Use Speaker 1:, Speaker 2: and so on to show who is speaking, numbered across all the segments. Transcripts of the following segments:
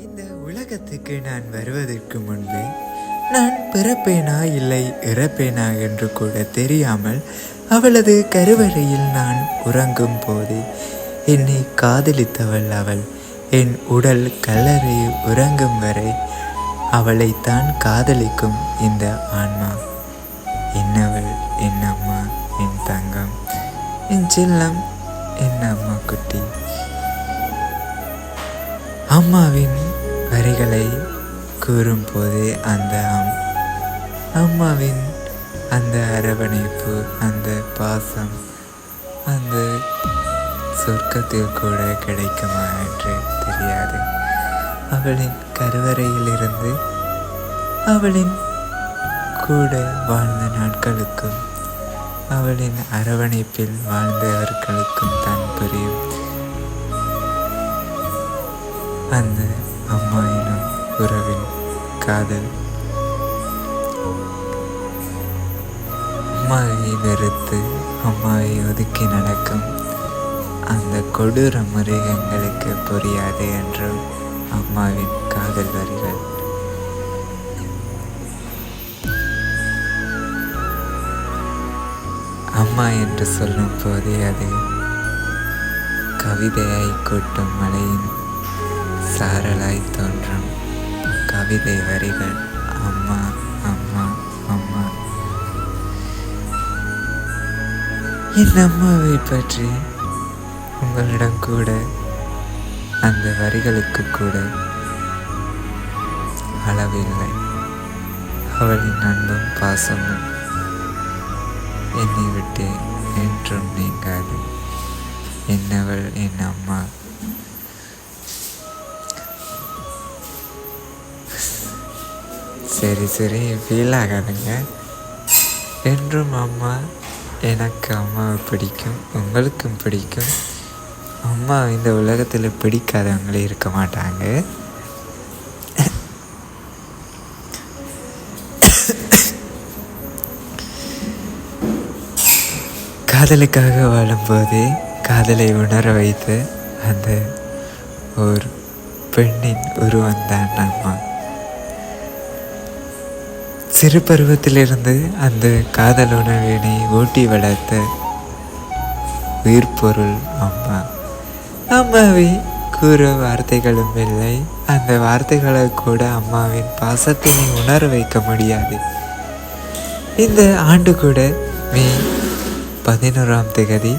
Speaker 1: இந்த உலகத்துக்கு நான் வருவதற்கு முன்பே நான் பிறப்பேனா இல்லை இறப்பேனா என்று கூட தெரியாமல் அவளது கருவறையில் நான் உறங்கும் போது என்னை காதலித்தவள் அவள். என் உடல் கல்லறை உறங்கும் வரை அவளைத்தான் காதலிக்கும் இந்த ஆன்மா. என்னவள் என் அம்மா என் தங்கம் என் செல்லம் என் அம்மா குட்டி. அம்மாவின் வரிகளை கூறும்போது அந்த அம் அம்மாவின் அந்த அரவணைப்பு அந்த பாசம் அந்த சொர்க்கத்தில் கூட கிடைக்குமா என்று தெரியாது. அவளின் கருவறையிலிருந்து அவளின் கூட வாழ்ந்த நாட்களுக்கும் அவளின் அரவணைப்பில் வாழ்ந்தவர்களுக்கும் தான் புரியும். அந்த அம்மா எனும் உறவின் காதல். அம்மாவை வெறுத்து அம்மாவை ஒதுக்கி நடக்கும் அந்த கொடூர மிருகங்களுக்கு புரியாது என்றும் அம்மாவின் காதல் வரிகள். அம்மா என்று சொல்லும் போதே அது கவிதையாய் கூட்டும் மலையின் சாரலாய் தோன்றும். கவிதை வரிகள் அம்மா அம்மா அம்மா. என் அம்மாவை பற்றி உங்களிடம் கூட அந்த வரிகளுக்கு கூட அளவில்லை. அவளின் அன்பும் பாசமும் என்னை விட்டு என்றும் நீங்காது. என்னவள் என் அம்மா? சரி சரி ஃபீல் ஆகாதுங்க. என்றும் அம்மா எனக்கு அம்மாவை பிடிக்கும் உங்களுக்கும் பிடிக்கும். அம்மா இந்த உலகத்தில் பிடிக்காதவங்களே இருக்க மாட்டாங்க. காதலுக்காக வாழும்போது காதலை உணர வைத்து அந்த ஒரு பெண்ணின் உருவந்தான் அம்மா. சிறு பருவத்திலிருந்து அந்த காதல் உணவினை ஊட்டி வளர்த்த உயிர் பொருள் அம்மா. அம்மாவை கூற வார்த்தைகளும் இல்லை. அந்த வார்த்தைகளை கூட அம்மாவின் பாசத்தினை உணர வைக்க முடியாது. இந்த ஆண்டு கூட மே பதினோராம் தேதி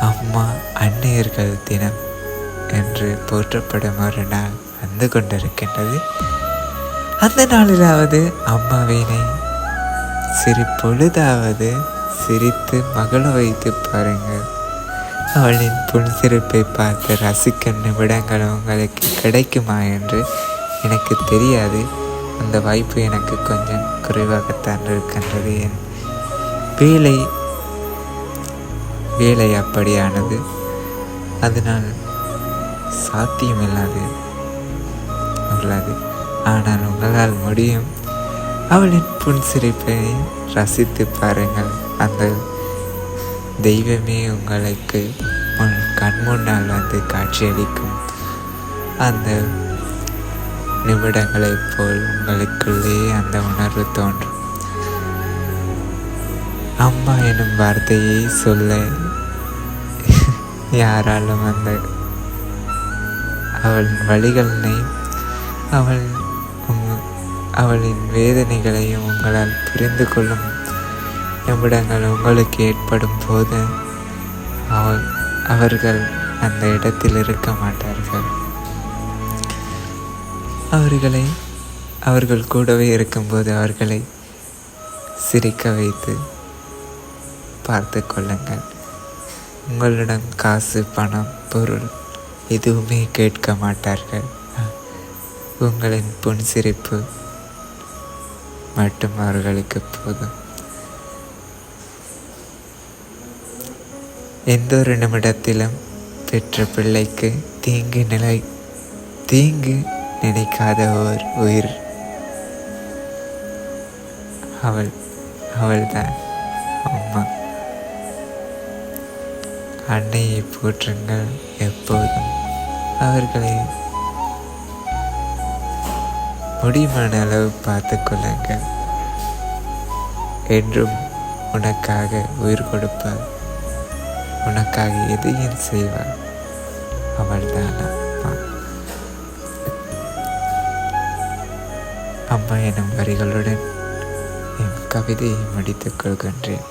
Speaker 1: அம்மா அன்னையர்கள் தினம் என்று போற்றப்படும் ஒரு நாள் வந்து கொண்டிருக்கின்றது. அந்த நாளிலாவது அம்மாவினை சிறு பொழுதாவது சிரித்து மகள வைத்து பாருங்கள். அவளின் புன்சிரிப்பை பார்த்து ரசிக்க நிமிடங்கள் உங்களுக்கு கிடைக்குமா என்று எனக்கு தெரியாது. அந்த வாய்ப்பு எனக்கு கொஞ்சம் குறைவாகத்தான் இருக்கின்றது. என் வேலை வேலை அப்படியானது. அதனால் சாத்தியமில்லாது. உள்ளது ஆனால் உங்களால் முடியும். அவளின் புன்சிரிப்பை ரசித்து பாருங்கள். அந்த தெய்வமே உங்களுக்கு உன் கண் முன்னால் வந்து காட்சியளிக்கும். அந்த நிமிடங்களைப் போல் உங்களுக்குள்ளே அந்த உணர்வு தோன்றும். அம்மா எனும் வார்த்தையை சொல்ல யாராலும் அந்த அவள் வழிகளினை அவள் அவளின் வேதனைகளையும் உங்களால் புரிந்து கொள்ளும் நிமிடங்கள் உங்களுக்கு ஏற்படும் போது அவள் அவர்கள் அந்த இடத்தில் இருக்க மாட்டார்கள். அவர்களை அவர்கள் கூடவே இருக்கும்போது அவர்களை சிரிக்க வைத்து பார்த்து கொள்ளுங்கள். உங்களிடம் காசு பணம் பொருள் எதுவுமே கேட்க மாட்டார்கள். உங்களின் புன்சிரிப்பு மட்டும் அவர்களுக்கு போதும். எந்த ஒரு நிமிடத்திலும் பெற்ற பிள்ளைக்கு தீங்கு நிலை தீங்கு நினைக்காத ஓர் உயிர். அவள் அவள்தான். அம்மா. அன்னையை போற்றுங்கள் எப்போதும். அவர்களை முடிமான அளவு பார்த்து கொள்ளுங்கள். என்றும் உனக்காக உயிர் கொடுப்பாள் உனக்காக எதையும் செய்வாள் அவள்தான் அம்மா அம்மா எனும் வரிகளுடன் என் கவிதையை முடித்துக் கொள்கின்றேன்.